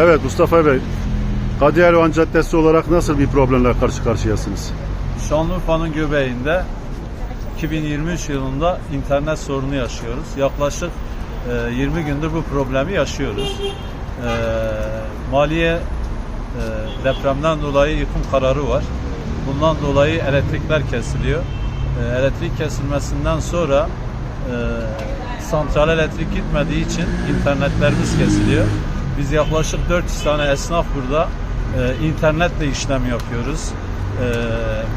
Evet Mustafa Bey, Kadı Elvan Caddesi olarak nasıl bir problemle karşı karşıyasınız? Şanlıurfa'nın göbeğinde 2023 yılında internet sorunu yaşıyoruz. Yaklaşık e, 20 gündür bu problemi yaşıyoruz. E, Maliye e, depremden dolayı yıkım kararı var. Bundan dolayı elektrikler kesiliyor. E, Elektrik kesilmesinden sonra e, santral elektrik gitmediği için internetlerimiz kesiliyor. Biz yaklaşık 400 tane esnaf burada e, internetle işlem yapıyoruz. E,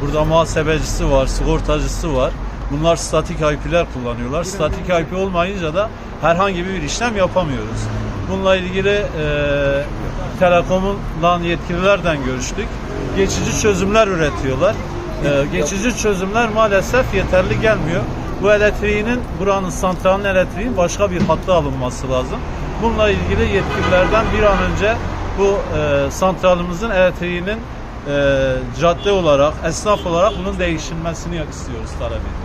burada muhasebecisi var, sigortacısı var. Bunlar statik IP'ler kullanıyorlar. Statik IP olmayınca da herhangi bir işlem yapamıyoruz. Bununla ilgili e, Telekom'dan yetkililerden görüştük. Geçici çözümler üretiyorlar. E, geçici çözümler maalesef yeterli gelmiyor. Bu elektriğinin, buranın santralin elektriğin başka bir hatta alınması lazım. Bununla ilgili yetkililerden bir an önce bu e, santralimizin elektriğinin e, cadde olarak, esnaf olarak bunun değişilmesini istiyoruz, talep ediyoruz.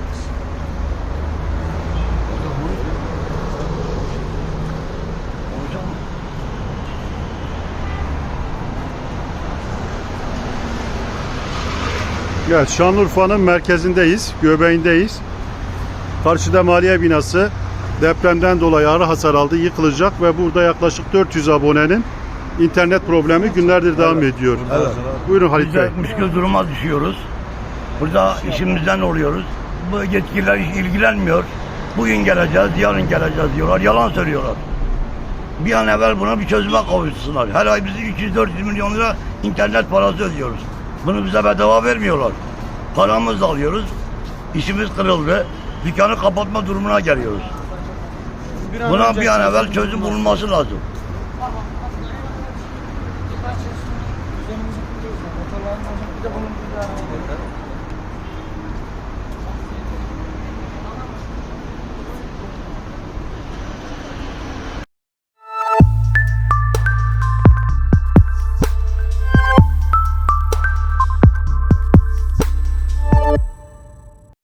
Evet, Şanlıurfa'nın merkezindeyiz, göbeğindeyiz. Karşıda maliye binası depremden dolayı ağır hasar aldı, yıkılacak ve burada yaklaşık 400 abonenin internet problemi günlerdir devam ediyor. Evet. Buyurun Halit Bey. müşkül duruma düşüyoruz. Burada işimizden oluyoruz. Bu yetkililer hiç ilgilenmiyor. Bugün geleceğiz, yarın geleceğiz diyorlar. Yalan söylüyorlar. Bir an evvel buna bir çözüme kavuşsunlar. Her ay bizi 300-400 milyon lira internet parası ödüyoruz. Bunu bize bedava vermiyorlar. Paramızı alıyoruz. İşimiz kırıldı. Dükkanı kapatma durumuna geliyoruz. Buna bir an evvel çözüm bulunması lazım.